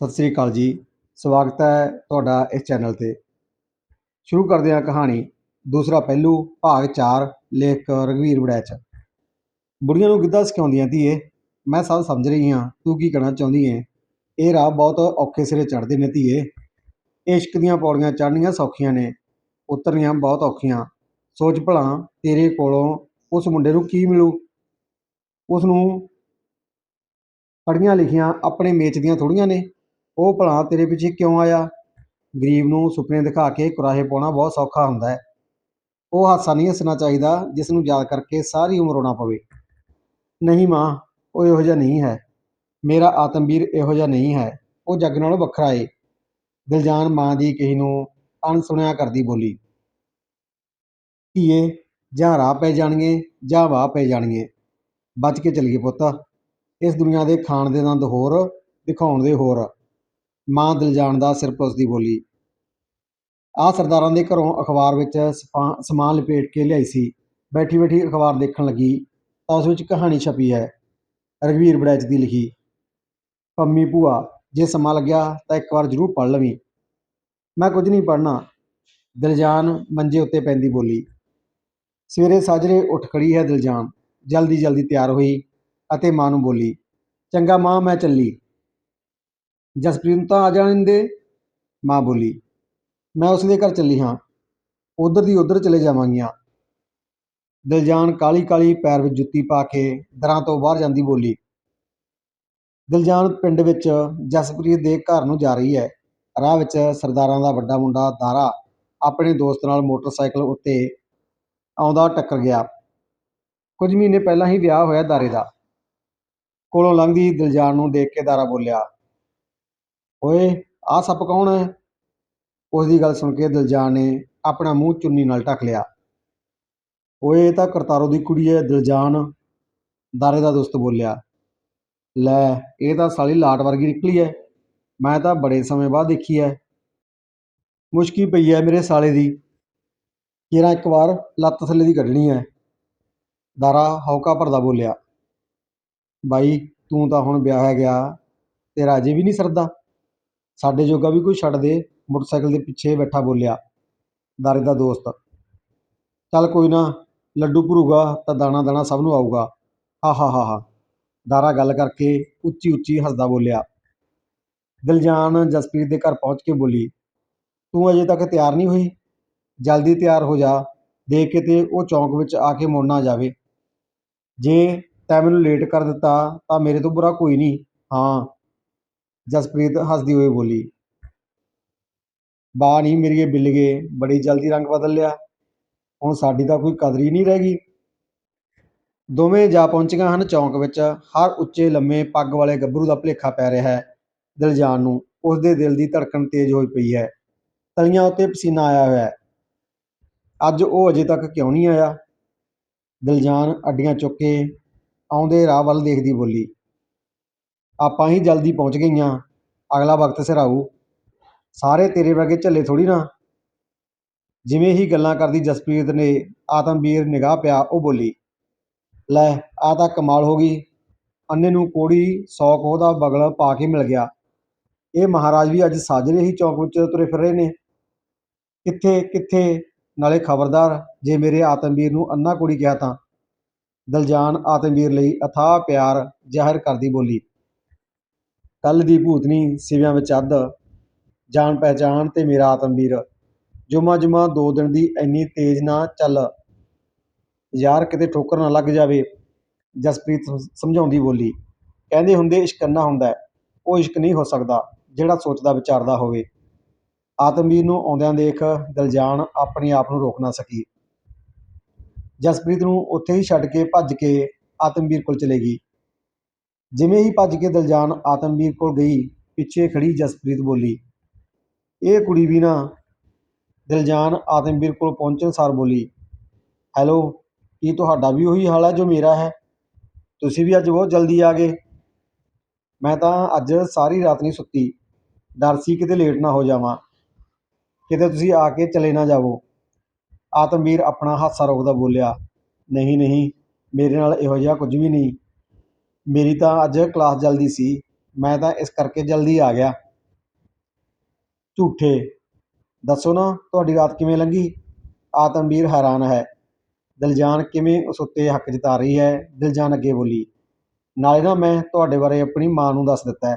ਸਤਿ ਸ੍ਰੀ ਅਕਾਲ ਜੀ। ਸਵਾਗਤ ਹੈ ਤੁਹਾਡਾ ਇਸ ਚੈਨਲ ਤੇ। ਸ਼ੁਰੂ ਕਰਦੇ ਹਾਂ ਕਹਾਣੀ। ਦੂਸਰਾ ਪਹਿਲੂ, ਭਾਗ 4 ਲੇਖਕ ਰਘਵੀਰ ਵੜੈਚ। ਬੁੜੀਆਂ ਨੂੰ ਗਿੱਧਾ ਸਿਖਾਉਂਦੀਆਂ ਧੀਏ, ਮੈਂ ਸਭ ਸਮਝ ਰਹੀ ਹਾਂ, ਤੂੰ ਕੀ ਕਹਿਣਾ ਚਾਹੁੰਦੀ ਏ ਇਹ ਰਾਹ ਬਹੁਤ ਔਖੇ ਸਿਰੇ ਚੜ੍ਹਦੇ ਨੇ ਧੀਏ। ਇਸ਼ਕ ਦੀਆਂ ਪੌੜੀਆਂ ਚੜ੍ਹਨੀਆਂ ਸੌਖੀਆਂ ਨੇ, ਉਤਰਨੀਆਂ ਬਹੁਤ ਔਖੀਆਂ। ਸੋਚ ਭਲਾ, ਤੇਰੇ ਕੋਲੋਂ ਉਸ ਮੁੰਡੇ ਨੂੰ ਕੀ ਮਿਲੂ? ਉਸ ਨੂੰ ਪੜ੍ਹੀਆਂ ਲਿਖੀਆਂ ਆਪਣੇ ਮੇਚ ਦੀਆਂ ਥੋੜ੍ਹੀਆਂ ਨੇ। ਉਹ ਭਲਾ ਤੇਰੇ ਪਿੱਛੇ ਕਿਉਂ ਆਇਆ? ਗਰੀਬ ਨੂੰ ਸੁਪਨੇ ਦਿਖਾ ਕੇ ਕੁਰਾਹੇ ਪਾਉਣਾ ਬਹੁਤ ਸੌਖਾ ਹੁੰਦਾ ਹੈ। ਉਹ ਹਾਦਸਾ ਨਹੀਂ ਹੱਸਣਾ ਚਾਹੀਦਾ, ਜਿਸ ਨੂੰ ਯਾਦ ਕਰਕੇ ਸਾਰੀ ਉਮਰ ਰੋਣਾ ਪਵੇ। ਨਹੀਂ ਮਾਂ, ਉਹ ਇਹੋ ਜਿਹਾ ਨਹੀਂ ਹੈ। ਮੇਰਾ ਆਤਮਵੀਰ ਇਹੋ ਜਿਹਾ ਨਹੀਂ ਹੈ। ਉਹ ਜੱਗ ਨਾਲੋਂ ਵੱਖਰਾ ਏ। ਦਿਲਜਾਨ ਮਾਂ ਦੀ ਕਹੀ ਨੂੰ ਅਣਸੁਣਿਆ ਕਰਦੀ ਬੋਲੀ। ਧੀਏ, ਜਾਂ ਰਾਹ ਪੈ ਜਾਣਗੇ, ਜਾਂ ਵਾਹ ਪੈ ਜਾਣਗੇ। ਬਚ ਕੇ ਚੱਲੀਏ ਪੁੱਤ। ਇਸ ਦੁਨੀਆ ਦੇ ਖਾਣ ਦੇ ਦੰਦ ਹੋਰ, ਦਿਖਾਉਣ ਦੇ ਹੋਰ। ਮਾਂ ਦਿਲਜਾਨ ਦਾ ਸਿਰ ਪੁੱਛਦੀ ਬੋਲੀ। ਆਹ ਸਰਦਾਰਾਂ ਦੇ ਘਰੋਂ ਅਖਬਾਰ ਵਿੱਚ ਸਪਾ- ਸਮਾਨ ਲਪੇਟ ਕੇ ਲਿਆਈ ਸੀ। ਬੈਠੀ ਬੈਠੀ ਅਖਬਾਰ ਦੇਖਣ ਲੱਗੀ, ਤਾਂ ਉਸ ਵਿੱਚ ਕਹਾਣੀ ਛਪੀ ਹੈ। ਰਘਵੀਰ ਬੜੈਚ ਦੀ ਲਿਖੀ, ਪੰਮੀ ਭੂਆ, ਜੇ ਸਮਾਂ ਲੱਗਿਆ ਤਾਂ ਇੱਕ ਵਾਰ ਜ਼ਰੂਰ ਪੜ੍ਹ ਲਵੀਂ। ਮੈਂ ਕੁਝ ਨਹੀਂ ਪੜ੍ਹਨਾ। ਦਿਲਜਾਨ ਮੰਜੇ ਉੱਤੇ ਪੈਂਦੀ ਬੋਲੀ। ਸਵੇਰੇ ਸਾਜਰੇ ਉੱਠ ਖੜੀ ਹੈ ਦਿਲਜਾਨ। ਜਲਦੀ ਜਲਦੀ ਤਿਆਰ ਹੋਈ ਅਤੇ ਮਾਂ ਨੂੰ ਬੋਲੀ, ਚੰਗਾ ਮਾਂ, ਮੈਂ ਚੱਲੀ। ਜਸਪ੍ਰੀਤ ਨੂੰ ਤਾਂ ਆ ਜਾਣ ਦੇ ਮਾਂ ਬੋਲੀ, ਮੈਂ ਉਸ ਦੇ ਘਰ ਚੱਲੀ ਹਾਂ। ਉਧਰ ਦੀ ਉਧਰ ਚਲੇ ਜਾਵਾਂਗੀਆਂ। ਦਿਲਜਾਨ ਕਾਲੀ ਕਾਲੀ ਪੈਰ ਵਿੱਚ ਜੁੱਤੀ ਪਾ ਕੇ ਦਰਾਂ ਤੋਂ ਬਾਹਰ ਜਾਂਦੀ ਬੋਲੀ, ਦਿਲਜਾਨ ਪਿੰਡ ਵਿੱਚ ਜਸਪ੍ਰੀਤ ਦੇ ਘਰ ਨੂੰ ਜਾ ਰਹੀ ਹੈ। ਰਾਹ ਵਿੱਚ ਸਰਦਾਰਾਂ ਦਾ ਵੱਡਾ ਮੁੰਡਾ ਦਾਰਾ ਆਪਣੇ ਦੋਸਤ ਨਾਲ ਮੋਟਰਸਾਈਕਲ ਉੱਤੇ ਆਉਂਦਾ ਟੱਕਰ ਗਿਆ। ਕੁਝ ਮਹੀਨੇ ਪਹਿਲਾਂ ਹੀ ਵਿਆਹ ਹੋਇਆ ਦਾਰੇ ਦਾ। ਕੋਲੋਂ ਲੰਘਦੀ ਦਿਲਜਾਨ ਨੂੰ ਦੇਖ ਕੇ ਦਾਰਾ ਬੋਲਿਆ ਓਏ, ਆਹ ਸੱਪ ਕੌਣ ਹੈ? ਉਸ ਦੀ ਗੱਲ ਸੁਣ ਕੇ ਦਿਲਜਾਨ ਨੇ ਆਪਣਾ ਮੂੰਹ ਚੁੰਨੀ ਨਾਲ ਢੱਕ ਲਿਆ। ਓਏ, ਇਹ ਤਾਂ ਕਰਤਾਰੋ ਦੀ ਕੁੜੀ ਹੈ, ਦਿਲਜਾਨ, ਦਾਰੇ ਦਾ ਦੋਸਤ ਬੋਲਿਆ। ਲੈ, ਇਹ ਤਾਂ ਸਾਲੀ ਲਾਟ ਵਰਗੀ ਨਿਕਲੀ ਹੈ। ਮੈਂ ਤਾਂ ਬੜੇ ਸਮੇਂ ਬਾਅਦ ਦੇਖੀ ਹੈ। ਮੁਸ਼ਕੀ ਪਈ ਹੈ ਮੇਰੇ ਸਾਲੇ ਦੀ। ਕਿਰਾ ਇੱਕ ਵਾਰ ਲੱਤ ਥੱਲੇ ਦੀ ਕੱਢਣੀ ਹੈ? ਦਾਰਾ ਹੌਕਾ ਭਰਦਾ ਬੋਲਿਆ। ਬਾਈ, ਤੂੰ ਤਾਂ ਹੁਣ ਵਿਆਹਿਆ ਗਿਆ, ਤੇਰਾ ਅਜੇ ਵੀ ਨਹੀਂ ਸਰਦਾ। ਸਾਡੇ ਜੋਗਾ ਵੀ ਕੋਈ ਛੱਡ ਦੇ, ਮੋਟਰਸਾਈਕਲ ਦੇ ਪਿੱਛੇ ਬੈਠਾ ਬੋਲਿਆ ਦਾਰੇ ਦਾ ਦੋਸਤ। ਚੱਲ ਕੋਈ ਨਾ, ਲੱਡੂ ਭਰੂਗਾ ਤਾਂ ਦਾਣਾ ਦਾਣਾ ਸਭ ਨੂੰ ਆਊਗਾ। ਹਾ ਹਾ ਹਾ ਹਾ। ਦਾਰਾ ਗੱਲ ਕਰਕੇ ਉੱਚੀ ਉੱਚੀ ਹੱਸਦਾ ਬੋਲਿਆ। ਦਿਲਜਾਨ ਜਸਪ੍ਰੀਤ ਦੇ ਘਰ ਪਹੁੰਚ ਕੇ ਬੋਲੀ, ਤੂੰ ਅਜੇ ਤੱਕ ਤਿਆਰ ਨਹੀਂ ਹੋਈ? ਜਲਦੀ ਤਿਆਰ ਹੋ ਜਾ ਦੇਖ ਕੇ ਤੇ ਉਹ ਚੌਂਕ ਵਿੱਚ ਆ ਕੇ ਮੁੜ ਨਾ ਜਾਵੇ। ਜੇ ਤੈਂ ਮੈਨੂੰ ਲੇਟ ਕਰ ਦਿੱਤਾ ਤਾਂ ਮੇਰੇ ਤੋਂ ਬੁਰਾ ਕੋਈ ਨਹੀਂ। ਹਾਂ ਜਸਪ੍ਰੀਤ ਹੱਸਦੀ ਹੋਈ ਬੋਲੀ ਬਾ ਨਹੀਂ ਮੇਰੀਏ ਬਿੱਲ ਗਏ, ਬੜੀ ਜਲਦੀ ਰੰਗ ਬਦਲ ਲਿਆ, ਹੁਣ ਸਾਡੀ ਤਾਂ ਕੋਈ ਕਦਰ ਹੀ ਨਹੀਂ ਰਹਿ ਗਈ। ਦੋਵੇਂ ਜਾ ਪਹੁੰਚੀਆਂ ਹਨ ਚੌਂਕ ਵਿੱਚ, ਹਰ ਉੱਚੇ ਲੰਮੇ ਪੱਗ ਵਾਲੇ ਗੱਭਰੂ ਦਾ ਭੁਲੇਖਾ ਪੈ ਰਿਹਾ ਹੈ, ਦਿਲਜਾਨ ਨੂੰ ਉਸ ਦੇ ਦਿਲ ਦੀ ਧੜਕਣ ਤੇਜ਼ ਹੋਈ ਪਈ ਹੈ, ਤਲੀਆਂ ਉੱਤੇ ਪਸੀਨਾ ਆਇਆ ਹੋਇਆ ਹੈ। ਅੱਜ ਉਹ ਅਜੇ ਤੱਕ ਕਿਉਂ ਨਹੀਂ ਆਇਆ? ਦਿਲਜਾਨ ਅੱਡੀਆਂ ਚੁੱਕ ਕੇ ਆਉਂਦੇ ਰਾਹ ਵੱਲ ਦੇਖਦੀ ਬੋਲੀ ਆਪਾਂ ਹੀ ਜਲਦੀ ਪਹੁੰਚ ਗਈਆਂ। ਅਗਲਾ ਵਕਤ ਸਿਰ ਆਊ। ਸਾਰੇ ਤੇਰੇ ਵਰਗੇ ਝੱਲੇ ਥੋੜ੍ਹੀ ਨਾ। ਜਿਵੇਂ ਹੀ ਗੱਲਾਂ ਕਰਦੀ ਜਸਪ੍ਰੀਤ ਨੇ ਆਤਮਵੀਰ ਨਿਗਾਹ ਪਿਆ, ਉਹ ਬੋਲੀ, ਲੈ ਆ ਤਾਂ ਕਮਾਲ ਹੋ ਗਈ। ਅੰਨੇ ਨੂੰ ਕੋੜੀ ਸੌ ਕੋਹ ਦਾ ਬਗਲ ਪਾ ਕੇ ਮਿਲ ਗਿਆ। ਇਹ ਮਹਾਰਾਜ ਵੀ ਅੱਜ ਸਾਜਰੇ ਹੀ ਚੌਂਕ ਵਿੱਚ ਤੁਰੇ ਫਿਰ ਰਹੇ ਨੇ। ਕਿੱਥੇ ਕਿੱਥੇ? ਨਾਲੇ ਖਬਰਦਾਰ, ਜੇ ਮੇਰੇ ਆਤਮਵੀਰ ਨੂੰ ਅੰਨਾ ਕੁੜੀ ਕਿਹਾ ਤਾਂ। ਦਲਜਾਨ ਆਤਮਵੀਰ ਲਈ ਅਥਾਹ ਪਿਆਰ ਜ਼ਾਹਿਰ ਕਰਦੀ ਬੋਲੀ ਕੱਲ ਦੀ ਭੂਤਨੀ ਸਿਵਿਆਂ ਵਿੱਚ ਅੱਧ, ਜਾਣ ਪਹਿਚਾਣ ਤੇ ਮੇਰਾ ਆਤਮਵੀਰ ਜੁਮਾ ਜੁਮਾ ਦੋ ਦਿਨ ਦੀ ਇੰਨੀ ਤੇਜ਼ ਨਾ ਚੱਲ, ਯਾਰ ਕਿਤੇ ਠੋਕਰ ਨਾ ਲੱਗ ਜਾਵੇ, ਜਸਪ੍ਰੀਤ ਸਮਝਾਉਂਦੀ ਬੋਲੀ। ਕਹਿੰਦੇ ਹੁੰਦੇ ਇਸ਼ਕ ਅੰਨਾ ਹੁੰਦਾ ਉਹ ਇਸ਼ਕ ਨਹੀਂ ਹੋ ਸਕਦਾ, ਜਿਹੜਾ ਸੋਚਦਾ ਵਿਚਾਰਦਾ ਹੋਵੇ। ਆਤਮਵੀਰ ਨੂੰ ਆਉਂਦਿਆਂ ਦੇਖ ਦਿਲਜਾਨ ਆਪਣੇ ਆਪ ਨੂੰ ਰੋਕ ਨਾ ਸਕੀ। ਜਸਪ੍ਰੀਤ ਨੂੰ ਉੱਥੇ ਹੀ ਛੱਡ ਕੇ ਭੱਜ ਕੇ ਆਤਮਵੀਰ ਕੋਲ ਚਲੇ ਗਈ। ਜਿਵੇਂ ਹੀ ਭੱਜ ਕੇ ਦਿਲਜਾਨ ਆਤਮਵੀਰ ਕੋਲ ਗਈ, ਪਿੱਛੇ ਖੜੀ ਜਸਪ੍ਰੀਤ ਬੋਲੀ, ਇਹ ਕੁੜੀ ਵੀ ਨਾ ਦਿਲਜਾਨ ਆਤਮਵੀਰ ਕੋਲ ਪਹੁੰਚਣ ਸਾਰ ਬੋਲੀ, ਹੈਲੋ, ਕੀ ਤੁਹਾਡਾ ਵੀ ਉਹੀ ਹਾਲ ਹੈ ਜੋ ਮੇਰਾ ਹੈ? ਤੁਸੀਂ ਵੀ ਅੱਜ ਬਹੁਤ ਜਲਦੀ ਆ ਗਏ। ਮੈਂ ਤਾਂ ਅੱਜ ਸਾਰੀ ਰਾਤ ਨਹੀਂ ਸੁੱਤੀ। ਡਰ ਸੀ ਕਿਤੇ ਲੇਟ ਨਾ ਹੋ ਜਾਵਾਂ। ਕਿਤੇ ਤੁਸੀਂ ਆ ਕੇ ਚਲੇ ਨਾ ਜਾਵੋ। ਆਤਮਵੀਰ ਆਪਣਾ ਹਾਸਾ ਰੋਕਦਾ ਬੋਲਿਆ, ਨਹੀਂ ਨਹੀਂ, ਮੇਰੇ ਨਾਲ ਇਹੋ ਜਿਹਾ ਕੁਝ ਵੀ ਨਹੀਂ। ਮੇਰੀ ਤਾਂ ਅੱਜ ਕਲਾਸ ਜਲਦੀ ਸੀ, ਮੈਂ ਤਾਂ ਇਸ ਕਰਕੇ ਜਲਦੀ ਆ ਗਿਆ। ਝੂਠੇ। ਦੱਸੋ ਨਾ, ਤੁਹਾਡੀ ਰਾਤ ਕਿਵੇਂ ਲੰਘੀ? ਆਤਮਵੀਰ ਹੈਰਾਨ ਹੈ। ਦਿਲਜਾਨ ਕਿਵੇਂ ਉਸ ਉੱਤੇ ਹੱਕ ਜਤਾ ਰਹੀ ਹੈ? ਦਿਲਜਾਨ ਅੱਗੇ ਬੋਲੀ, ਨਾਲੇ ਨਾ ਮੈਂ ਤੁਹਾਡੇ ਬਾਰੇ ਆਪਣੀ ਮਾਂ ਨੂੰ ਦੱਸ ਦਿੱਤਾ ਹੈ।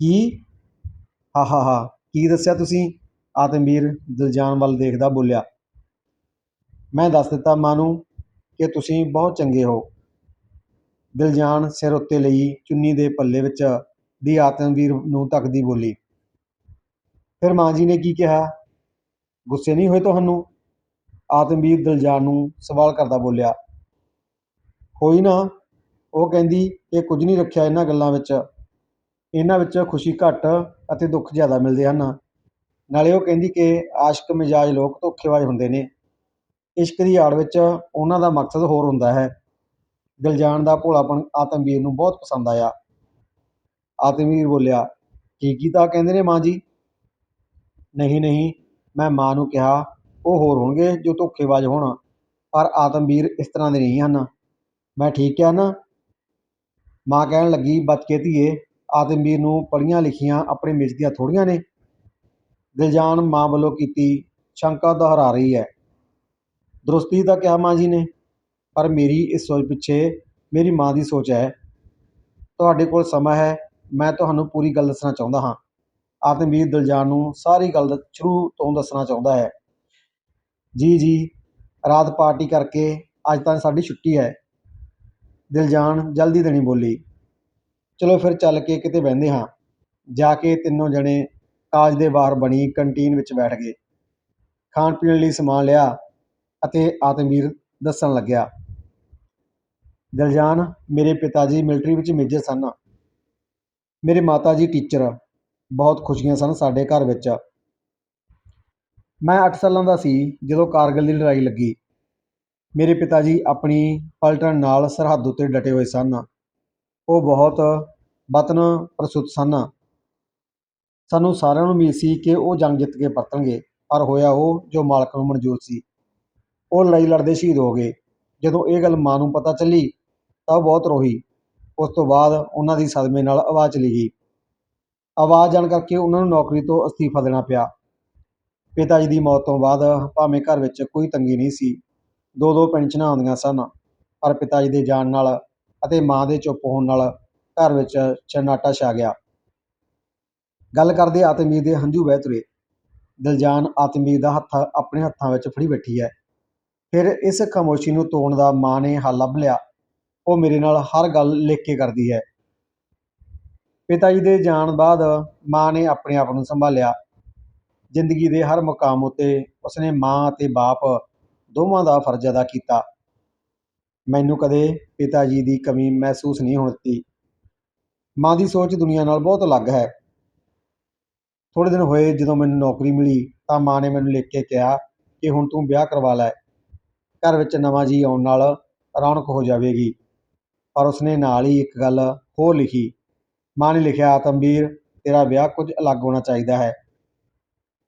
ਕੀ? ਹਾ ਹਾ ਹਾ। ਕੀ ਦੱਸਿਆ ਤੁਸੀਂ? ਆਤਮਵੀਰ ਦਿਲਜਾਨ ਵੱਲ ਦੇਖਦਾ ਬੋਲਿਆ, ਮੈਂ ਦੱਸ ਦਿੱਤਾ ਮਾਂ ਨੂੰ ਕਿ ਤੁਸੀਂ ਬਹੁਤ ਚੰਗੇ ਹੋ। ਦਿਲਜਾਨ ਸਿਰ ਉੱਤੇ ਲਈ ਚੁੰਨੀ ਦੇ ਪੱਲੇ ਵਿੱਚ ਦੀ ਆਤਮਵੀਰ ਨੂੰ ਤੱਕਦੀ ਬੋਲੀ। ਫਿਰ ਮਾਂ ਜੀ ਨੇ ਕੀ ਕਿਹਾ? ਗੁੱਸੇ ਨਹੀਂ ਹੋਏ ਤੁਹਾਨੂੰ? ਆਤਮਵੀਰ ਦਿਲਜਾਨ ਨੂੰ ਸਵਾਲ ਕਰਦਾ ਬੋਲਿਆ, ਹੋਈ ਨਾ। ਉਹ ਕਹਿੰਦੀ, ਇਹ ਕੁਝ ਨਹੀਂ ਰੱਖਿਆ ਇਹਨਾਂ ਗੱਲਾਂ ਵਿੱਚ। ਇਹਨਾਂ ਵਿੱਚ ਖੁਸ਼ੀ ਘੱਟ ਅਤੇ ਦੁੱਖ ਜ਼ਿਆਦਾ ਮਿਲਦੇ ਹਨ। ਨਾਲੇ ਉਹ ਕਹਿੰਦੀ ਕਿ ਆਸ਼ਕ ਮਿਜਾਜ ਲੋਕ ਧੋਖੇਬਾਜ਼ ਹੁੰਦੇ ਨੇ। ਇਸ਼ਕ ਦੀ ਆੜ ਵਿੱਚ ਉਹਨਾਂ ਦਾ ਮਕਸਦ ਹੋਰ ਹੁੰਦਾ ਹੈ। ਦਿਲਜਾਨ ਦਾ ਭੋਲਾਪਣ ਆਤਮਵੀਰ ਨੂੰ ਬਹੁਤ ਪਸੰਦ ਆਇਆ। ਆਤਮਵੀਰ ਬੋਲਿਆ, ਕੀ ਕੀਤਾ? ਕਹਿੰਦੇ ਨੇ ਮਾਂ ਜੀ। ਨਹੀਂ ਨਹੀਂ, ਮੈਂ ਮਾਂ ਨੂੰ ਕਿਹਾ, ਉਹ ਹੋਰ ਹੋਣਗੇ ਜੋ ਧੋਖੇਬਾਜ਼ ਹੋਣ। ਪਰ ਆਤਮਵੀਰ ਇਸ ਤਰ੍ਹਾਂ ਦੇ ਨਹੀਂ ਹਨ। ਮੈਂ ਠੀਕ ਕਿਹਾ ਨਾ? ਮਾਂ ਕਹਿਣ ਲੱਗੀ, ਬਚ ਕੇ ਧੀਏ ਆਤਮਵੀਰ ਨੂੰ ਪੜ੍ਹੀਆਂ ਲਿਖੀਆਂ ਆਪਣੇ ਮਿਰਚ ਦੀਆਂ ਥੋੜੀਆਂ ਨੇ। ਦਿਲਜਾਨ ਮਾਂ ਵੱਲੋਂ ਕੀਤੀ ਸ਼ੰਕਾ ਦੁਹਰਾ ਰਹੀ ਹੈ। ਦਰੁਸਤੀ ਤਾਂ ਕਿਹਾ ਮਾਂ ਜੀ ਨੇ। ਪਰ ਮੇਰੀ ਇਸ ਸੋਚ ਪਿੱਛੇ ਮੇਰੀ ਮਾਂ ਦੀ ਸੋਚ ਹੈ। ਤੁਹਾਡੇ ਕੋਲ ਸਮਾਂ ਹੈ। ਮੈਂ ਤੁਹਾਨੂੰ ਪੂਰੀ ਗੱਲ ਦੱਸਣਾ ਚਾਹੁੰਦਾ ਹਾਂ। ਆਤਮਵੀਰ ਦਿਲਜਾਨ ਨੂੰ ਸਾਰੀ ਗੱਲ ਸ਼ੁਰੂ ਤੋਂ ਦੱਸਣਾ ਚਾਹੁੰਦਾ ਹੈ। ਜੀ ਜੀ, ਰਾਤ ਪਾਰਟੀ ਕਰਕੇ ਅੱਜ ਤਾਂ ਸਾਡੀ ਛੁੱਟੀ ਹੈ। ਦਿਲਜਾਨ ਜਲਦੀ ਦੇਣੀ ਬੋਲੀ। ਚਲੋ ਫਿਰ ਚੱਲ ਕੇ ਕਿਤੇ ਬਹਿੰਦੇ ਹਾਂ। ਜਾ ਕੇ ਤਿੰਨੋਂ ਜਣੇ ਕਾਜ ਦੇ ਬਾਹਰ ਬਣੀ ਕੰਟੀਨ ਵਿੱਚ ਬੈਠ ਗਏ। ਖਾਣ ਪੀਣ ਲਈ ਸਮਾਨ ਲਿਆ ਅਤੇ ਆਤਮਵੀਰ ਦੱਸਣ ਲੱਗਿਆ। ਦਿਲਜਾਨ, ਮੇਰੇ ਪਿਤਾ ਜੀ ਮਿਲਟਰੀ ਵਿੱਚ ਮੇਜਰ ਸਨ। ਮੇਰੇ ਮਾਤਾ ਜੀ ਟੀਚਰ ਬਹੁਤ ਖੁਸ਼ੀਆਂ ਸਨ ਸਾਡੇ ਘਰ ਵਿੱਚ। ਮੈਂ 8 ਸਾਲਾਂ ਦਾ ਸੀ ਜਦੋਂ ਕਾਰਗਿਲ ਦੀ ਲੜਾਈ ਲੱਗੀ। ਮੇਰੇ ਪਿਤਾ ਜੀ ਆਪਣੀ ਪਲਟਨ ਨਾਲ ਸਰਹੱਦ ਉੱਤੇ ਡਟੇ ਹੋਏ ਸਨ। ਉਹ ਬਹੁਤ ਵਤਨ ਪ੍ਰਸੁੱਤ ਸਨ। ਸਾਨੂੰ ਸਾਰਿਆਂ ਨੂੰ ਉਮੀਦ ਸੀ ਕਿ ਉਹ ਜੰਗ ਜਿੱਤ ਕੇ ਪਰਤਣਗੇ, ਪਰ ਹੋਇਆ ਉਹ ਜੋ ਮਾਲਕ ਨੂੰ ਮਨਜ਼ੂਰ ਸੀ। ਉਹ ਲੜਾਈ ਲੜਦੇ ਸ਼ਹੀਦ ਹੋ ਗਏ। ਜਦੋਂ ਇਹ ਗੱਲ ਮਾਂ ਨੂੰ ਪਤਾ ਚੱਲੀ, ਤਾਂ ਉਹ ਬਹੁਤ ਰੋਈ ਉਸ ਤੋਂ ਬਾਅਦ ਉਹਨਾਂ ਦੀ ਸਦਮੇ ਨਾਲ ਆਵਾਜ਼ ਚਲੀ ਗਈ। ਆਵਾਜ਼ ਜਾਣ ਕਰਕੇ ਉਹਨਾਂ ਨੂੰ ਨੌਕਰੀ ਤੋਂ ਅਸਤੀਫਾ ਦੇਣਾ ਪਿਆ। ਪਿਤਾ ਜੀ ਦੀ ਮੌਤ ਤੋਂ ਬਾਅਦ ਭਾਵੇਂ ਘਰ ਵਿੱਚ ਕੋਈ ਤੰਗੀ ਨਹੀਂ ਸੀ ਦੋ ਦੋ ਪੈਨਸ਼ਨਾਂ ਆਉਂਦੀਆਂ ਸਨ। ਪਰ ਪਿਤਾ ਜੀ ਦੇ ਜਾਣ ਨਾਲ ਅਤੇ ਮਾਂ ਦੇ ਚੁੱਪ ਹੋਣ ਨਾਲ ਘਰ ਵਿੱਚ ਚਨਾਟਾ ਛਾ ਗਿਆ। ਗੱਲ ਕਰਦੇ ਆਤਮੀਰ ਦੇ ਹੰਝੂ ਵਹਿ ਤੁਰੇ। ਦਿਲਜਾਨ ਆਤਮੀਰ ਦਾ ਹੱਥ ਆਪਣੇ ਹੱਥਾਂ ਵਿੱਚ ਫੜੀ ਬੈਠੀ ਹੈ। ਫਿਰ ਇਸ ਖਾਮੋਸ਼ੀ ਨੂੰ ਤੋੜਨ ਦਾ ਮਾਂ ਨੇ ਹੱਲ ਲੱਭ ਲਿਆ। ਉਹ ਮੇਰੇ ਨਾਲ ਹਰ ਗੱਲ ਲਿਖ ਕੇ ਕਰਦੀ ਹੈ। ਪਿਤਾ ਜੀ ਦੇ ਜਾਣ ਬਾਅਦ ਮਾਂ ਨੇ ਆਪਣੇ ਆਪ ਨੂੰ ਸੰਭਾਲਿਆ। ਜ਼ਿੰਦਗੀ ਦੇ ਹਰ ਮੁਕਾਮ ਉਤੇ ਉਸਨੇ ਮਾਂ ਅਤੇ ਬਾਪ ਦੋਵਾਂ ਦਾ ਫਰਜ਼ ਅਦਾ ਕੀਤਾ। ਮੈਨੂੰ ਕਦੇ ਪਿਤਾ ਜੀ ਦੀ ਕਮੀ ਮਹਿਸੂਸ ਨਹੀਂ ਹੋਣ ਦਿੱਤੀ। ਮਾਂ ਦੀ ਸੋਚ ਦੁਨੀਆ ਨਾਲ ਬਹੁਤ ਅਲੱਗ ਹੈ। ਥੋੜੇ ਦਿਨ ਹੋਏ ਜਦੋਂ ਮੈਨੂੰ ਨੌਕਰੀ ਮਿਲੀ ਤਾਂ ਮਾਂ ਨੇ ਮੈਨੂੰ ਲਿਖ ਕੇ ਕਿਹਾ ਕਿ ਹੁਣ ਤੂੰ ਵਿਆਹ ਕਰਵਾ ਲੈ। ਘਰ ਵਿੱਚ ਨਵਾਂ ਜੀ ਆਉਣ ਨਾਲ ਰੌਣਕ ਹੋ ਜਾਵੇਗੀ। ਪਰ ਉਸਨੇ ਨਾਲ ਹੀ ਇੱਕ ਗੱਲ ਹੋਰ ਲਿਖੀ। ਮਾਂ ਨੇ ਲਿਖਿਆ ਆਤਮਵੀਰ ਤੇਰਾ ਵਿਆਹ ਕੁਝ ਅਲੱਗ ਹੋਣਾ ਚਾਹੀਦਾ ਹੈ।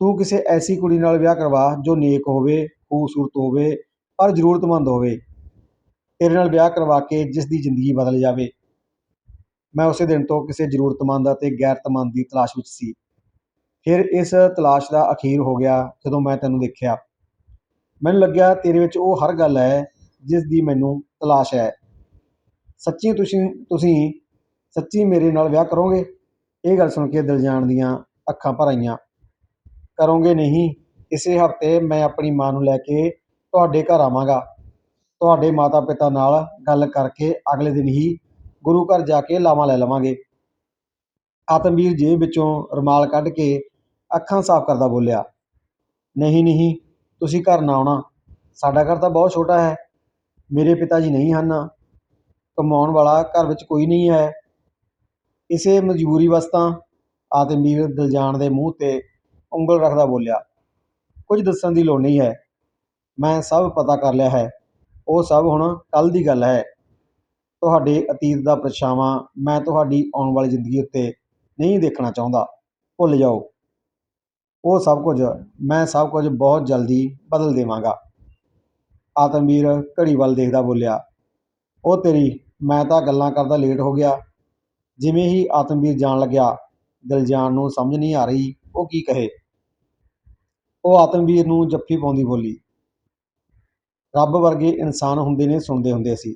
ਤੂੰ ਕਿਸੇ ਐਸੀ ਕੁੜੀ ਨਾਲ ਵਿਆਹ ਕਰਵਾ ਜੋ ਨੇਕ ਹੋਵੇ, ਖੂਬਸੂਰਤ ਹੋਵੇ, ਪਰ ਜ਼ਰੂਰਤਮੰਦ ਹੋਵੇ। ਤੇਰੇ ਨਾਲ ਵਿਆਹ ਕਰਵਾ ਕੇ ਜਿਸ ਦੀ ਜ਼ਿੰਦਗੀ ਬਦਲ ਜਾਵੇ। ਮੈਂ ਉਸੇ ਦਿਨ ਤੋਂ ਕਿਸੇ ਜ਼ਰੂਰਤਮੰਦ ਅਤੇ ਗੈਰਤਮੰਦ ਦੀ ਤਲਾਸ਼ ਵਿੱਚ ਸੀ। ਫਿਰ ਇਸ ਤਲਾਸ਼ ਦਾ ਅਖੀਰ ਹੋ ਗਿਆ ਜਦੋਂ ਮੈਂ ਤੈਨੂੰ ਦੇਖਿਆ। ਮੈਨੂੰ ਲੱਗਿਆ ਤੇਰੇ ਵਿੱਚ ਉਹ ਹਰ ਗੱਲ ਹੈ ਜਿਸ ਦੀ ਮੈਨੂੰ ਤਲਾਸ਼ ਹੈ। ਸੱਚੀ ਤੁਸੀਂ ਤੁਸੀਂ ਸੱਚੀ ਮੇਰੇ ਨਾਲ ਵਿਆਹ ਕਰੋਗੇ? ਇਹ ਗੱਲ ਸੁਣ ਕੇ ਦਿਲਜਾਨ ਦੀਆਂ ਅੱਖਾਂ ਭਰ ਆਈਆਂ। ਕਰੋਗੇ ਨਹੀਂ, ਇਸੇ ਹਫ਼ਤੇ ਮੈਂ ਆਪਣੀ ਮਾਂ ਨੂੰ ਲੈ ਕੇ ਤੁਹਾਡੇ ਘਰ ਆਵਾਂਗਾ। ਤੁਹਾਡੇ ਮਾਤਾ ਪਿਤਾ ਨਾਲ ਗੱਲ ਕਰਕੇ ਅਗਲੇ ਦਿਨ ਹੀ ਗੁਰੂ ਘਰ ਜਾ ਕੇ ਲਾਵਾਂ ਲੈ ਲਵਾਂਗੇ। ਆਤਮਵੀਰ ਜੇਬ ਵਿੱਚੋਂ ਰੁਮਾਲ ਕੱਢ ਕੇ ਅੱਖਾਂ ਸਾਫ਼ ਕਰਦਾ ਬੋਲਿਆ, ਨਹੀਂ ਨਹੀਂ ਤੁਸੀਂ ਘਰ ਨਾ ਆਉਣਾ। ਸਾਡਾ ਘਰ ਤਾਂ ਬਹੁਤ ਛੋਟਾ ਹੈ। ਮੇਰੇ ਪਿਤਾ ਜੀ ਨਹੀਂ ਹਨ। ਕਮਾਉਣ ਵਾਲਾ ਘਰ ਵਿੱਚ ਕੋਈ ਨਹੀਂ ਹੈ। ਇਸੇ ਮਜਬੂਰੀ ਵਸ ਤਾਂ ਆਤਮਵੀਰ ਦਿਲਜਾਨ ਦੇ ਮੂੰਹ ਤੇ ਉਂਗਲ ਰੱਖਦਾ ਬੋਲਿਆ, ਕੁਝ ਦੱਸਣ ਦੀ ਲੋੜ ਨਹੀਂ ਹੈ। ਮੈਂ ਸਭ ਪਤਾ ਕਰ ਲਿਆ ਹੈ। ਉਹ ਸਭ ਹੁਣ ਕੱਲ੍ਹ ਦੀ ਗੱਲ ਹੈ। ਤੁਹਾਡੇ ਅਤੀਤ ਦਾ ਪਰਛਾਵਾਂ ਮੈਂ ਤੁਹਾਡੀ ਆਉਣ ਵਾਲੀ ਜ਼ਿੰਦਗੀ ਉੱਤੇ ਨਹੀਂ ਦੇਖਣਾ ਚਾਹੁੰਦਾ। ਭੁੱਲ ਜਾਓ। ਉਹ ਸਭ ਕੁਝ ਮੈਂ ਸਭ ਕੁਝ ਬਹੁਤ ਜਲਦੀ ਬਦਲ ਦੇਵਾਂਗਾ। ਆਤਮਵੀਰ ਘੜੀ ਵੱਲ ਦੇਖਦਾ ਬੋਲਿਆ, ਉਹ ਤੇਰੀ, ਮੈਂ ਤਾਂ ਗੱਲਾਂ ਕਰਦਾ ਲੇਟ ਹੋ ਗਿਆ। ਜਿਵੇਂ ਹੀ ਆਤਮਵੀਰ ਜਾਣ ਲੱਗਿਆ, ਦਿਲਜਾਨ ਨੂੰ ਸਮਝ ਨਹੀਂ ਆ ਰਹੀ, ਉਹ ਕੀ ਕਹੇ? ਉਹ ਆਤਮਵੀਰ ਨੂੰ ਜੱਫੀ ਪਾਉਂਦੀ ਬੋਲੀ, ਰੱਬ ਵਰਗੇ ਇਨਸਾਨ ਹੁੰਦੇ ਨੇ ਸੁਣਦੇ ਹੁੰਦੇ ਸੀ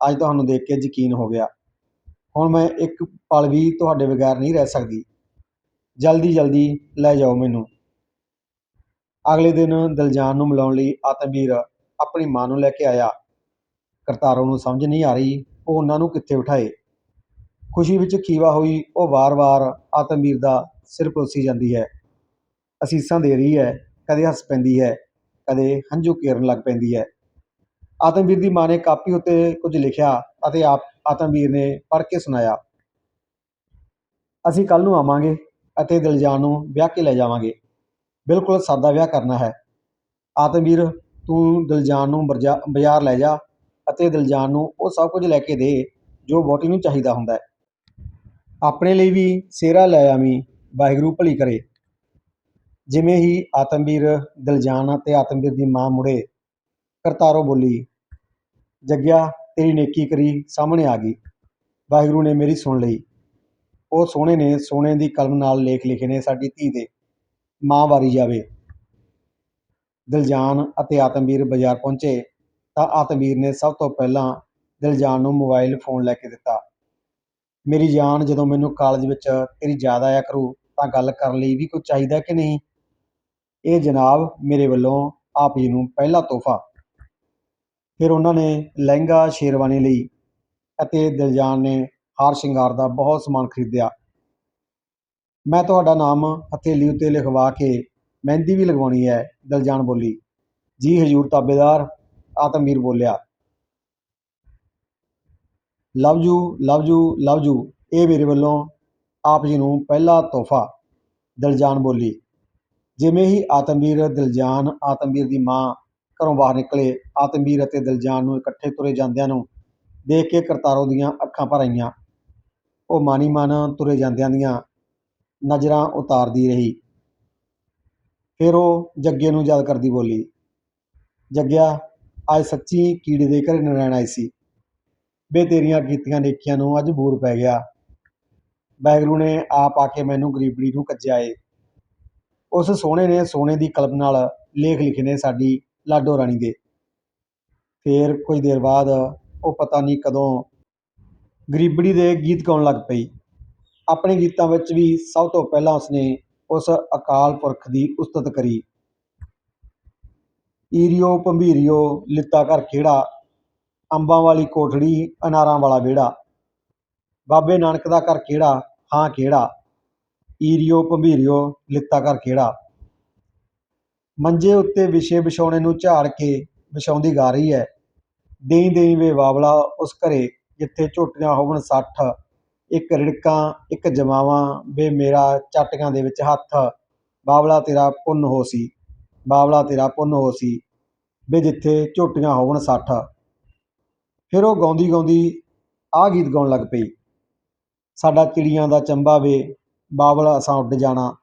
ਅੱਜ ਤੁਹਾਨੂੰ ਦੇਖ ਕੇ ਯਕੀਨ ਹੋ ਗਿਆ। ਹੁਣ ਮੈਂ ਇੱਕ ਪਲ ਵੀ ਤੁਹਾਡੇ ਬਗੈਰ ਨਹੀਂ ਰਹਿ ਸਕਦੀ। ਜਲਦੀ ਜਲਦੀ ਲੈ ਜਾਓ ਮੈਨੂੰ। ਅਗਲੇ ਦਿਨ ਦਿਲਜਾਨ ਨੂੰ ਮਿਲਾਉਣ ਲਈ ਆਤਮਵੀਰ ਆਪਣੀ ਮਾਂ ਨੂੰ ਲੈ ਕੇ ਆਇਆ। ਕਰਤਾਰੋਂ ਨੂੰ ਸਮਝ ਨਹੀਂ ਆ ਰਹੀ, ਉਹ ਉਹਨਾਂ ਨੂੰ ਕਿੱਥੇ ਉਠਾਏ ਖੁਸ਼ੀ ਵਿੱਚ ਖੀਵਾ ਹੋਈ, ਉਹ ਵਾਰ-ਵਾਰ ਆਤਮਵੀਰ ਦਾ ਸਿਰ ਪਲੋਸੀ ਜਾਂਦੀ ਹੈ। ਅਸੀਸਾਂ ਦੇ ਰਹੀ ਹੈ, ਕਦੇ ਹੱਸ ਪੈਂਦੀ ਹੈ, ਕਦੇ ਹੰਝੂ ਕੇਰਨ ਲੱਗ ਪੈਂਦੀ ਹੈ। ਆਤਮਵੀਰ ਦੀ ਮਾਂ ਨੇ ਕਾਪੀ ਉੱਤੇ ਕੁਝ ਲਿਖਿਆ ਅਤੇ ਆਪ ਆਤਮਵੀਰ ਨੇ ਪੜ੍ਹ ਕੇ ਸੁਣਾਇਆ। ਅਸੀਂ ਕੱਲ ਨੂੰ ਆਵਾਂਗੇ। ਅਤੇ ਦਿਲਜਾਨ ਨੂੰ ਵਿਆਹ ਕੇ ਲੈ ਜਾਵਾਂਗੇ। ਬਿਲਕੁਲ ਸਾਦਾ ਵਿਆਹ ਕਰਨਾ ਹੈ। ਆਤਮਵੀਰ ਤੂੰ ਦਿਲਜਾਨ ਨੂੰ ਬਰਜਾ- ਬਾਜ਼ਾਰ ਲੈ ਜਾ ਅਤੇ ਦਿਲਜਾਨ ਨੂੰ ਉਹ ਸਭ ਕੁਝ ਲੈ ਕੇ ਦੇ ਜੋ ਵਹੁਟੀ ਨੂੰ ਚਾਹੀਦਾ ਹੁੰਦਾ ਹੈ। ਆਪਣੇ ਲਈ ਵੀ ਸਿਹਰਾ ਲੈ ਆਵੀਂ, ਵਾਹਿਗੁਰੂ ਭਲੀ ਕਰੇ। ਜਿਵੇਂ ਹੀ ਆਤਮਵੀਰ ਦਿਲਜਾਨ ਅਤੇ ਆਤਮਵੀਰ ਦੀ ਮਾਂ ਮੁੜੇ, ਕਰਤਾਰੋ ਬੋਲੀ, ਜੱਗਿਆ, ਤੇਰੀ ਨੇਕੀ ਕਰੀ ਸਾਹਮਣੇ ਆ ਗਈ। ਵਾਹਿਗੁਰੂ ਨੇ ਮੇਰੀ ਸੁਣ ਲਈ। ਉਹ ਸੋਹਣੇ ਨੇ, ਸੋਹਣੇ ਦੀ ਕਲਮ ਨਾਲ ਲੇਖ ਲਿਖੇ ਨੇ ਸਾਡੀ ਧੀ ਦੇ। ਮਾਂ ਵਾਰੀ ਜਾਵੇ। ਦਿਲਜਾਨ ਅਤੇ ਆਤਮਵੀਰ ਬਾਜ਼ਾਰ ਪਹੁੰਚੇ ਤਾਂ ਆਤਮਵੀਰ ਨੇ ਸਭ ਤੋਂ ਪਹਿਲਾਂ ਦਿਲਜਾਨ ਨੂੰ ਮੋਬਾਈਲ ਫੋਨ ਲੈ ਕੇ ਦਿੱਤਾ। ਮੇਰੀ ਜਾਨ, ਜਦੋਂ ਮੈਨੂੰ ਕਾਲਜ ਵਿੱਚ ਤੇਰੀ ਯਾਦ ਆਇਆ ਕਰੂ, ਤਾਂ ਗੱਲ ਕਰਨ ਲਈ ਵੀ ਕੁਝ ਚਾਹੀਦਾ ਕਿ ਨਹੀਂ? ਇਹ ਜਨਾਬ ਮੇਰੇ ਵੱਲੋਂ ਆਪ ਜੀ ਨੂੰ ਪਹਿਲਾ ਤੋਹਫਾ। ਫਿਰ ਉਹਨਾਂ ਨੇ ਲਹਿੰਗਾ ਸ਼ੇਰਵਾਨੀ ਲਈ ਅਤੇ ਦਿਲਜਾਨ ਨੇ ਹਾਰ ਸ਼ਿੰਗਾਰ ਦਾ ਬਹੁਤ ਸਮਾਨ ਖਰੀਦਿਆ। ਮੈਂ ਤੁਹਾਡਾ ਨਾਮ ਹਥੇਲੀ ਉੱਤੇ ਲਿਖਵਾ ਕੇ ਮਹਿੰਦੀ ਵੀ ਲਗਵਾਉਣੀ ਹੈ, ਦਿਲਜਾਨ ਬੋਲੀ। ਜੀ ਹਜੂਰ ਤਾਬੇਦਾਰ, ਆਤਮਵੀਰ ਬੋਲਿਆ। Love you love you love you. ਇਹ ਮੇਰੇ ਵੱਲੋਂ ਆਪ ਜੀ ਨੂੰ ਪਹਿਲਾ ਤੋਹਫਾ, ਦਿਲਜਾਨ ਬੋਲੀ। ਜਿਵੇਂ ਹੀ ਆਤਮਵੀਰ, ਦਿਲਜਾਨ, ਆਤਮਵੀਰ ਦੀ ਮਾਂ ਘਰੋਂ ਬਾਹਰ ਨਿਕਲੇ, ਆਤਮਵੀਰ ਅਤੇ ਦਿਲਜਾਨ ਨੂੰ ਇਕੱਠੇ ਤੁਰੇ ਜਾਂਦਿਆਂ ਨੂੰ ਦੇਖ ਕੇ ਕਰਤਾਰੋ ਦੀਆਂ ਅੱਖਾਂ ਭਰ ਆਈਆਂ। ਉਹ ਮਾਨੀ ਮਨ ਤੁਰੇ ਜਾਂਦਿਆਂ ਦੀਆਂ ਨਜ਼ਰਾਂ ਉਤਾਰਦੀ ਰਹੀ। ਫਿਰ ਉਹ ਜੱਗੇ ਨੂੰ ਯਾਦ ਕਰਦੀ ਬੋਲੀ, ਜੱਗਿਆ, ਅੱਜ ਸੱਚੀ ਕੀੜੇ ਦੇ ਘਰੇ ਨਰੈਣ ਆਈ ਸੀ। ਬੇ ਤੇਰੀਆਂ ਕੀਤੀਆਂ ਨੇਕੀਆਂ ਨੂੰ ਅੱਜ ਬੂਰ ਪੈ ਗਿਆ। ਵਾਹਿਗੁਰੂ ਨੇ ਆਪ ਆ ਕੇ ਮੈਨੂੰ ਗਰੀਬੜੀ ਨੂੰ ਕੱਜਿਆ ਏ। ਉਸ ਸੋਹਣੇ ਨੇ ਸੋਨੇ ਦੀ ਕਲਮ ਨਾਲ ਲੇਖ ਲਿਖੇ ਨੇ ਸਾਡੀ ਲਾਡੋ ਰਾਣੀ ਦੇ। ਫੇਰ ਕੁਝ ਦੇਰ ਬਾਅਦ ਉਹ ਪਤਾ ਨਹੀਂ ਕਦੋਂ ਗਰੀਬੜੀ ਦੇ ਗੀਤ ਗਾਉਣ ਲੱਗ ਪਈ। ਆਪਣੇ ਗੀਤਾਂ ਵਿੱਚ ਵੀ ਸਭ ਤੋਂ ਪਹਿਲਾਂ ਉਸਨੇ ਉਸ ਅਕਾਲ ਪੁਰਖ ਦੀ ਉਸਤਤ ਕਰੀ। ਈਰੀਓ, ਭੰਬੀਰਿਓ, ਲਿੱਤਾ ਘਰ ਕਿਹੜਾ ਅੰਬਾਂ ਵਾਲੀ ਕੋਠੜੀ, ਅਨਾਰਾਂ ਵਾਲਾ ਵਿਹੜਾ, ਬਾਬੇ ਨਾਨਕ ਦਾ ਘਰ ਕਿਹੜਾ ਹਾਂ ਕਿਹੜਾ ਈਰੀਓ, ਭੰਬੀਰਿਓ, ਲਿੱਤਾ ਘਰ ਕਿਹੜਾ ਮੰਜੇ ਉੱਤੇ ਵਿਸ਼ੇ ਵਿਛਾਉਣੇ ਨੂੰ ਝਾੜ ਕੇ ਵਿਛਾਉਂਦੀ ਗਾ ਰਹੀ ਹੈ। ਦੇਈ ਦੇਈ ਵੇ ਬਾਬਲਾ ਉਸ ਘਰੇ ਜਿੱਥੇ ਝੋਟੀਆਂ ਹੋਵਣ ਸੱਠ, ਇੱਕ ਰਿੜਕਾਂ, ਇੱਕ ਜਮਾਵਾਂ, ਵੇ ਮੇਰਾ ਚਾਟੀਆਂ ਦੇ ਵਿੱਚ ਹੱਥ। ਬਾਬਲਾ ਤੇਰਾ ਪੁੰਨ ਹੋ ਸੀ, ਬਾਬਲਾ ਤੇਰਾ ਪੁੰਨ ਹੋ ਸੀ, ਵੇ ਜਿੱਥੇ ਝੋਟੀਆਂ ਹੋਵਣ ਸੱਠ। ਫਿਰ ਉਹ ਗਾਉਂਦੀ ਗਾਉਂਦੀ ਆਹ ਗੀਤ ਗਾਉਣ ਲੱਗ ਪਈ। ਸਾਡਾ ਚਿੜੀਆਂ ਦਾ ਚੰਬਾ ਵੇ, ਬਾਬਲ ਅਸਾਂ ਉੱਡ ਜਾਣਾ।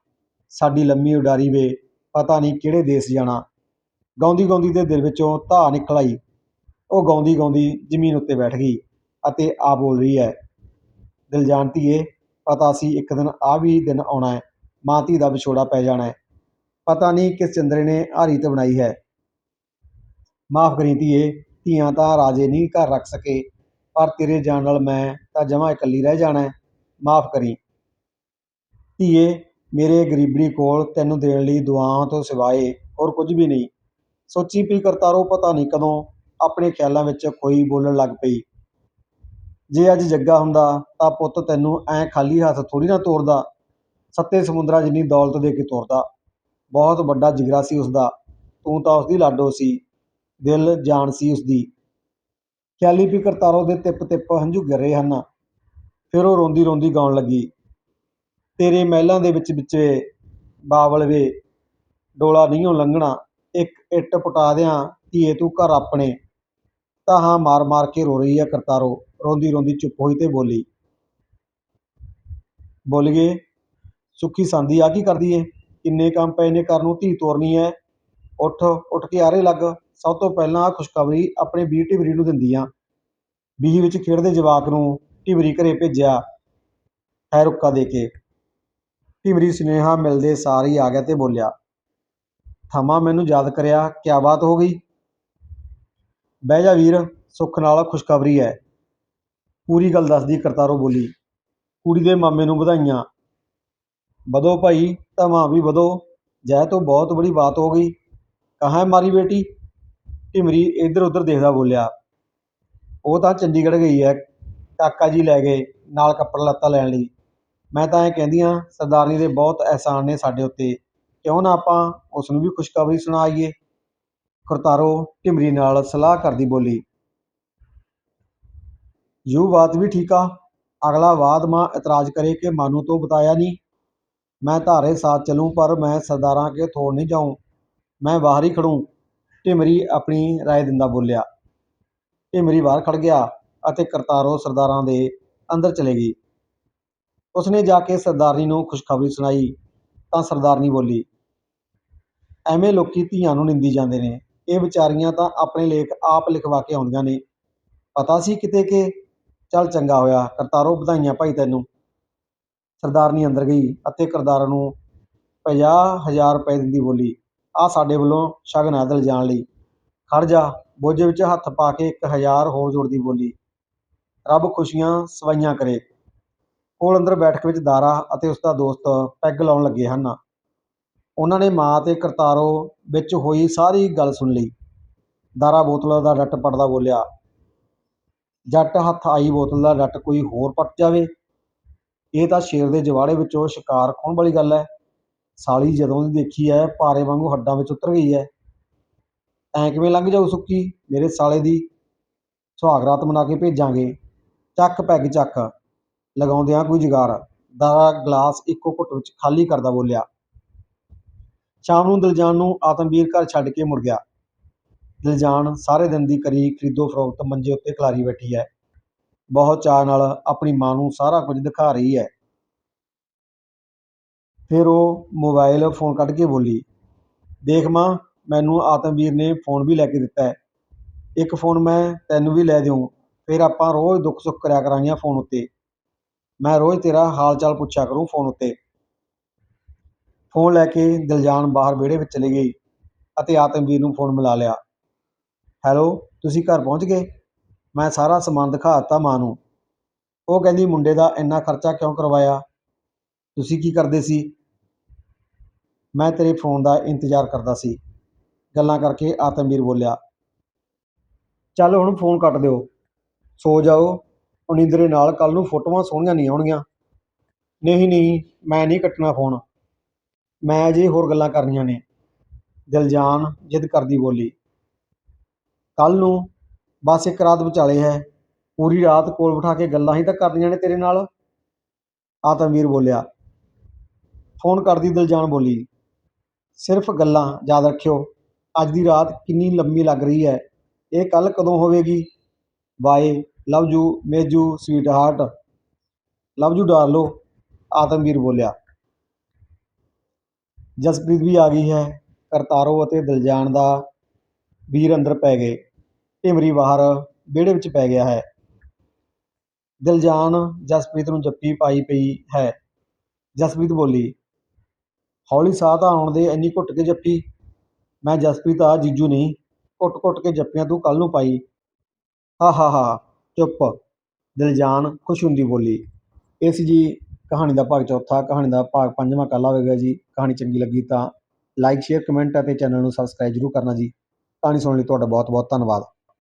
ਸਾਡੀ ਲੰਮੀ ਉਡਾਰੀ ਵੇ, ਪਤਾ ਨਹੀਂ ਕਿਹੜੇ ਦੇਸ਼ ਜਾਣਾ। ਗਾਉਂਦੀ ਗਾਉਂਦੀ ਦੇ ਦਿਲ ਵਿੱਚੋਂ ਧਾ ਨਿਕਲ ਆਈ। ਉਹ ਗਾਉਂਦੀ ਗਾਉਂਦੀ ਜ਼ਮੀਨ ਉੱਤੇ ਬੈਠ ਗਈ। ਅਤੇ ਆ ਬੋਲ ਰਹੀ ਹੈ। ਦਿਲ ਜਾਣਤੀਏ ਪਤਾ ਸੀ ਇੱਕ ਦਿਨ ਆ ਵੀ ਦਿਨ ਆਉਣਾ ਹੈ। ਮਾਂ ਧੀ ਦਾ ਵਿਛੋੜਾ ਪੈ ਜਾਣਾ ਹੈ। ਪਤਾ ਨਹੀਂ ਕਿਸ ਚੰਦਰੇ ਨੇ ਆਹ ਰੀਤ ਬਣਾਈ ਹੈ। ਮਾਫ ਕਰੀ ਧੀਏ, ਧੀਆਂ ਤਾਂ ਰਾਜੇ ਨਹੀਂ ਘਰ ਰੱਖ ਸਕੇ। ਪਰ ਤੇਰੇ ਜਾਣ ਨਾਲ ਮੈਂ ਤਾਂ ਜਮਾਂ ਇਕੱਲੀ ਰਹਿ ਜਾਣਾ ਹੈ। ਮਾਫ ਕਰੀ। ਧੀਏ, ਮੇਰੇ ਗਰੀਬੜੀ ਕੋਲ ਤੈਨੂੰ ਦੇਣ ਲਈ ਦੁਆਵਾਂ ਤੋਂ ਸਿਵਾਏ ਹੋਰ ਕੁਝ ਵੀ ਨਹੀਂ। ਸੋਚੀ ਪਈ ਕਰਤਾਰੋ, ਪਤਾ ਨਹੀਂ ਕਦੋਂ ਆਪਣੇ ਖਿਆਲਾਂ ਵਿੱਚ ਕੋਈ ਬੋਲਣ ਲੱਗ ਪਈ। ਜੇ ਅੱਜ ਜੱਗਾ ਹੁੰਦਾ ਤਾਂ ਪੁੱਤ ਤੈਨੂੰ ਐਂ ਖਾਲੀ ਹੱਥ ਥੋੜੀ ਨਾ ਤੋਰਦਾ। ਸੱਤੇ ਸਮੁੰਦਰਾਂ ਜਿੰਨੀ ਦੌਲਤ ਦੇ ਕੇ ਤੋਰਦਾ। ਬਹੁਤ ਵੱਡਾ ਜਿਗਰਾ ਸੀ ਉਸਦਾ। ਤੂੰ ਤਾਂ ਉਸਦੀ ਲਾਡੋ ਸੀ। ਦਿਲ ਜਾਣ ਸੀ ਉਸਦੀ। ਖਿਆਲੀ ਵੀ ਕਰਤਾਰੋ ਦੇ ਤਿੱਪ ਤਿੱਪ ਹੰਝੂ ਗਿਰ ਰਹੇ ਹਨ। ਫਿਰ ਉਹ ਰੋਂਦੀ ਰੋਂਦੀ ਗਾਉਣ ਲੱਗੀ। ਤੇਰੇ ਮਹਿਲਾਂ ਦੇ ਵਿੱਚ ਵਿੱਚੇ ਬਾਵਲ ਵੇ। ਡੋਲਾ ਨਹੀਂਓ ਲੰਘਣਾ। ਇੱਕ ਇੱਟ ਪਟਾ ਦਿਆਂ ਧੀਏ ਤੂੰ ਘਰ ਆਪਣੇ। ਤਾਂ ਹਾਂ ਮਾਰ ਮਾਰ ਕੇ ਰੋ ਰਹੀ ਹੈ ਕਰਤਾਰੋ। ਰੋਂਦੀ ਰੋਂਦੀ ਚੁੱਪ ਹੋਈ ਤੇ ਬੋਲੀ ਬੋਲੀਏ ਸੁੱਖੀ ਸੰਦੀ ਆ ਕੀ ਕਰਦੀ ਏ? ਕਿੰਨੇ ਕੰਮ ਪਏ ਨੇ ਕਰਨ ਨੂੰ, ਧੀ ਤੋਰਨੀ ਐ। ਉੱਠ ਉੱਠ ਕੇ ਆਰੇ ਲੱਗ। ਸਭ ਤੋਂ ਪਹਿਲਾਂ ਆਹ ਖੁਸ਼ਖਬਰੀ ਆਪਣੇ ਵੀਰ ਢਿਵਰੀ ਨੂੰ ਦਿੰਦੀ ਆ ਬੀਹੀ ਵਿੱਚ ਖੇਡਦੇ ਜਵਾਕ ਨੂੰ ਢਿਵਰੀ ਘਰੇ ਭੇਜਿਆ ਹੈ ਰੁੱਕਾ ਦੇ ਕੇ। ਢਿਮਰੀ ਸੁਨੇਹਾ ਮਿਲਦੇ ਸਾਰ ਹੀ ਆ ਗਿਆ ਤੇ ਬੋਲਿਆ, ਥਮਾ, ਮੈਨੂੰ ਯਾਦ ਕਰਿਆ, ਕਿਆ ਬਾਤ ਹੋ ਗਈ? ਬਹਿ ਜਾ ਵੀਰ, ਸੁੱਖ ਨਾਲ ਖੁਸ਼ਖਬਰੀ ਹੈ ਪੂਰੀ ਗੱਲ ਦੱਸਦੀ ਕਰਤਾਰੋ ਬੋਲੀ। ਕੁੜੀ ਦੇ ਮਾਮੇ ਨੂੰ ਵਧਾਈਆਂ। ਵਧੋ ਭਾਈ ਧਮਾ ਵੀ ਵਧੋ। ਜੈ ਤੋਂ ਬਹੁਤ ਬੜੀ ਬਾਤ ਹੋ ਗਈ। ਕਹਾਂ ਮਾਰੀ ਬੇਟੀ? ਢਿਮਰੀ ਇੱਧਰ ਉੱਧਰ ਦੇਖਦਾ ਬੋਲਿਆ। ਉਹ ਤਾਂ ਚੰਡੀਗੜ੍ਹ ਗਈ ਹੈ ਕਾਕਾ ਜੀ ਲੈ ਗਏ, ਨਾਲ ਕੱਪੜਾ ਲੱਤਾ ਲੈਣ ਲਈ। ਮੈਂ ਤਾਂ ਇਹ ਕਹਿੰਦੀ ਹਾਂ ਸਰਦਾਰਨੀ ਦੇ ਬਹੁਤ ਅਹਿਸਾਨ ਨੇ ਸਾਡੇ ਉੱਤੇ। ਕਿਉਂ ਨਾ ਆਪਾਂ ਉਸ ਨੂੰ ਵੀ ਖੁਸ਼ਖਬਰੀ ਸੁਣਾਈਏ ਕਰਤਾਰੋ ਢਿਮਰੀ ਨਾਲ ਸਲਾਹ ਕਰਦੀ ਬੋਲੀ। ਯੂ ਬਾਤ ਵੀ ਠੀਕ ਆ ਅਗਲਾ ਬਾਦ ਮਾਂ ਇਤਰਾਜ਼ करे कि मानू तो बताया नहीं मैं तारे साथ चलूं पर मैं सरदारां के थोड़ नहीं जाऊं मैं बाहर ही खड़ूं ਢਿਮਰੀ ਆਪਣੀ ਰਾਏ ਦਿੰਦਾ ਬੋਲਿਆ ਢਿਮਰੀ ਬਾਹਰ ਖੜ ਗਿਆ ਅਤੇ ਕਰਤਾਰੋ ਸਰਦਾਰਾਂ ਦੇ ਅੰਦਰ ਚਲੇ ਗਈ ਉਸਨੇ ਜਾ ਕੇ ਸਰਦਾਰਨੀ ਨੂੰ ਖੁਸ਼ਖਬਰੀ ਸੁਣਾਈ ਤਾਂ ਸਰਦਾਰਨੀ ਬੋਲੀ ਐਵੇਂ ਲੋਕੀ ਧੀਆਂ ਨੂੰ ਨਿੰਦੀ ਜਾਂਦੇ ਨੇ ਇਹ ਵਿਚਾਰੀਆਂ ਤਾਂ ਆਪਣੇ ਲੇਖ ਆਪ ਲਿਖਵਾ ਕੇ ਆਉਂਦੀਆਂ ਨੇ ਪਤਾ ਸੀ ਕਿਤੇ ਕਿ ਚੱਲ ਚੰਗਾ ਹੋਇਆ, ਕਰਤਾਰੋ ਵਧਾਈਆਂ ਭਾਈ ਤੈਨੂੰ। ਸਰਦਾਰਨੀ ਅੰਦਰ ਗਈ ਅਤੇ ਕਰਤਾਰ ਨੂੰ ਪੰਜਾਹ ਹਜ਼ਾਰ ਰੁਪਏ ਦਿੰਦੀ ਬੋਲੀ ਆ ਸਾਡੇ ਵੱਲੋਂ ਸ਼ਗਨ ਆਦਲ ਜਾਣ ਲਈ। ਖੜ ਜਾ। ਬੋਝੇ ਵਿੱਚ ਹੱਥ ਪਾ ਕੇ ਇੱਕ ਹਜ਼ਾਰ ਹੋਰ ਜੋੜਦੀ ਬੋਲੀ, ਰੱਬ ਖੁਸ਼ੀਆਂ ਸਵਾਈਆਂ ਕਰੇ। ਕੋਲ ਅੰਦਰ ਬੈਠਕ ਵਿੱਚ ਦਾਰਾ ਅਤੇ ਉਸ ਦਾ ਦੋਸਤ ਪੈਗ ਲਾਉਣ ਲੱਗੇ ਹਨ। ਉਹਨਾਂ ਨੇ ਮਾਂ ਤੇ ਕਰਤਾਰੋ ਵਿੱਚ ਹੋਈ ਸਾਰੀ ਗੱਲ ਸੁਣ ਲਈ। ਦਾਰਾ ਬੋਤਲ ਦਾ ਡੱਟ ਪੜਦਾ ਬੋਲਿਆ ਜੱਟ ਹੱਥ ਆਈ ਬੋਤਲ ਦਾ ਡੱਟ ਕੋਈ ਹੋਰ ਪੱਟ ਜਾਵੇ। ਇਹ ਤਾਂ ਸ਼ੇਰ ਦੇ ਜਵਾੜੇ ਵਿੱਚੋਂ ਸ਼ਿਕਾਰ ਖੋਹਣ ਵਾਲੀ ਗੱਲ ਹੈ। ਸਾਲੀ ਜਦੋਂ ਦੀ ਦੇਖੀ ਹੈ, ਪਾਰੇ ਵਾਂਗੂ ਹੱਡਾਂ ਵਿੱਚ ਉਤਰ ਗਈ ਹੈ। ਐਂ ਕਿਵੇਂ ਲੰਘ ਜਾਊ ਸੁੱਕੀ? ਮੇਰੇ ਸਾਲੇ ਦੀ ਸੁਹਾਗ ਰਾਤ ਮਨਾ ਕੇ ਭੇਜਾਂਗੇ। ਚੱਕ ਪੈਗ ਚੱਕ। ਲਗਾਉਂਦਿਆਂ ਕੋਈ ਜੁਗਾੜ। ਦਾਰਾ ਗਲਾਸ ਇੱਕੋ ਘੁੱਟ ਵਿੱਚ ਖਾਲੀ ਕਰਦਾ ਬੋਲਿਆ। ਸ਼ਾਮ ਨੂੰ ਦਿਲਜਾਨ ਨੂੰ ਆਤਮਵੀਰ ਘਰ ਛੱਡ ਕੇ ਮੁੜ ਗਿਆ। ਦਿਲਜਾਨ ਸਾਰੇ ਦਿਨ ਦੀ ਕਰੀ ਖਰੀਦੋ ਫਰੋਖਤ ਮੰਜੇ ਉੱਤੇ ਖਲਾਰੀ ਬੈਠੀ ਹੈ। ਬਹੁਤ ਚਾਅ ਨਾਲ ਆਪਣੀ ਮਾਂ ਨੂੰ ਸਾਰਾ ਕੁਝ ਦਿਖਾ ਰਹੀ ਹੈ। ਫਿਰ ਉਹ ਮੋਬਾਈਲ ਫੋਨ ਕੱਢ ਕੇ ਬੋਲੀ, ਦੇਖ ਮਾਂ, ਮੈਨੂੰ ਆਤਮਵੀਰ ਨੇ ਫੋਨ ਵੀ ਲੈ ਕੇ ਦਿੱਤਾ ਹੈ। ਇੱਕ ਫੋਨ ਮੈਂ ਤੈਨੂੰ ਵੀ ਲੈ ਦਿਉ, ਫਿਰ ਆਪਾਂ ਰੋਜ਼ ਦੁੱਖ ਸੁੱਖ ਕਰਿਆ ਕਰਾਂਗੀਆਂ ਫੋਨ ਉੱਤੇ। ਮੈਂ ਰੋਜ਼ ਤੇਰਾ ਹਾਲ ਚਾਲ ਪੁੱਛਿਆ ਕਰੂੰ ਫੋਨ ਉੱਤੇ। ਫੋਨ ਲੈ ਕੇ ਦਿਲਜਾਨ ਬਾਹਰ ਵਿਹੜੇ ਵਿੱਚ ਚਲੀ ਗਈ ਅਤੇ ਆਤਮਵੀਰ ਨੂੰ ਫੋਨ ਮਿਲਾ ਲਿਆ। ਹੈਲੋ, ਤੁਸੀਂ ਘਰ ਪਹੁੰਚ ਗਏ? ਮੈਂ ਸਾਰਾ ਸਮਾਨ ਦਿਖਾ ਦਿੱਤਾ ਮਾਂ ਨੂੰ। ਉਹ ਕਹਿੰਦੀ, ਮੁੰਡੇ ਦਾ ਇੰਨਾ ਖਰਚਾ ਕਿਉਂ ਕਰਵਾਇਆ? ਤੁਸੀਂ ਕੀ ਕਰਦੇ ਸੀ? ਮੈਂ ਤੇਰੇ ਫੋਨ ਦਾ ਇੰਤਜ਼ਾਰ ਕਰਦਾ ਸੀ। ਗੱਲਾਂ ਕਰਕੇ ਆਤਮਵੀਰ ਬੋਲਿਆ, ਚੱਲ ਹੁਣ ਫੋਨ ਕੱਟ ਦਿਓ। ਸੋ ਜਾਓ। ਉਨੀਂਦਰੇ ਨਾਲ ਕੱਲ ਨੂੰ ਫੋਟੋਆਂ ਸੋਹਣੀਆਂ ਨਹੀਂ ਆਉਣਗੀਆਂ। ਨਹੀਂ ਨਹੀਂ, ਮੈਂ ਨਹੀਂ ਕੱਟਣਾ ਫੋਨ। ਮੈਂ ਅਜੇ ਹੋਰ ਗੱਲਾਂ ਕਰਨੀਆਂ ਨੇ। ਦਿਲਜਾਨ ਜਿੱਦ ਕਰਦੀ ਬੋਲੀ ਕੱਲ ਨੂੰ ਬਸ ਇੱਕ ਰਾਤ ਵਿਚਾਲੇ ਹੈ। ਪੂਰੀ ਰਾਤ ਕੋਲ ਬਿਠਾ ਕੇ ਗੱਲਾਂ ਹੀ ਤਾਂ ਕਰਨੀਆਂ ਨੇ ਤੇਰੇ ਨਾਲ। ਆਤਮਵੀਰ ਬੋਲਿਆ। ਫੋਨ ਕਰਦੀ ਦਿਲਜਾਨ ਬੋਲੀ, ਸਿਰਫ ਗੱਲਾਂ ਯਾਦ ਰੱਖਿਓ, ਅੱਜ ਦੀ ਰਾਤ ਕਿੰਨੀ ਲੰਮੀ ਲੱਗ ਰਹੀ ਹੈ। ਇਹ ਕੱਲ ਕਦੋਂ ਹੋਵੇਗੀ? ਬਾਏ, ਲਵ ਯੂ ਮੇਜੂ ਸਵੀਟ ਹਾਰਟ। ਲਵ ਯੂ ਡਾਰਲੋ ਆਤਮਵੀਰ ਬੋਲਿਆ। ਜਸਪ੍ਰੀਤ ਵੀ ਆ ਗਈ ਹੈ, ਕਰਤਾਰੋ ਅਤੇ ਦਿਲਜਾਨ ਦਾ ਵੀਰ ਅੰਦਰ ਪੈ ਗਏ। ਢਿਮਰੀ ਬਾਹਰ ਵਿਹੜੇ ਵਿੱਚ ਪੈ ਗਿਆ ਹੈ। ਦਿਲਜਾਨ ਜਸਪ੍ਰੀਤ ਨੂੰ ਜੱਫੀ ਪਾਈ ਪਈ ਹੈ। ਜਸਪ੍ਰੀਤ ਬੋਲੀ, ਹੌਲੀ ਸਾਹ ਤਾਂ ਆਉਣ ਦੇ, ਇੰਨੀ ਘੁੱਟ ਕੇ ਜੱਫੀ ਮੈਂ ਜਸਪ੍ਰੀਤ ਆ, ਜੀਜੂ ਨਹੀਂ। ਘੁੱਟ ਘੁੱਟ ਕੇ ਜੱਫੀਆਂ ਤੂੰ ਕੱਲ ਨੂੰ ਪਾਈ। ਹਾ ਹਾ ਹਾ, ਚੁੱਪ। ਦਿਲਜਾਨ ਖੁਸ਼ ਹੁੰਦੀ ਬੋਲੀ, ਇਸ ਜੀ ਕਹਾਣੀ ਦਾ ਭਾਗ ਚੌਥਾ, ਕਹਾਣੀ ਦਾ ਭਾਗ ਪੰਜਵਾਂ ਕੱਲ੍ਹ ਹੋਵੇਗਾ ਜੀ। ਕਹਾਣੀ ਚੰਗੀ ਲੱਗੀ ਤਾਂ ਲਾਈਕ ਸ਼ੇਅਰ ਕਮੈਂਟ ਅਤੇ ਚੈਨਲ ਨੂੰ ਸਬਸਕ੍ਰਾਈਬ ਜ਼ਰੂਰ ਕਰਨਾ ਜੀ। ਕਹਾਣੀ ਸੁਣਨ ਲਈ ਤੁਹਾਡਾ ਬਹੁਤ ਬਹੁਤ ਧੰਨਵਾਦ।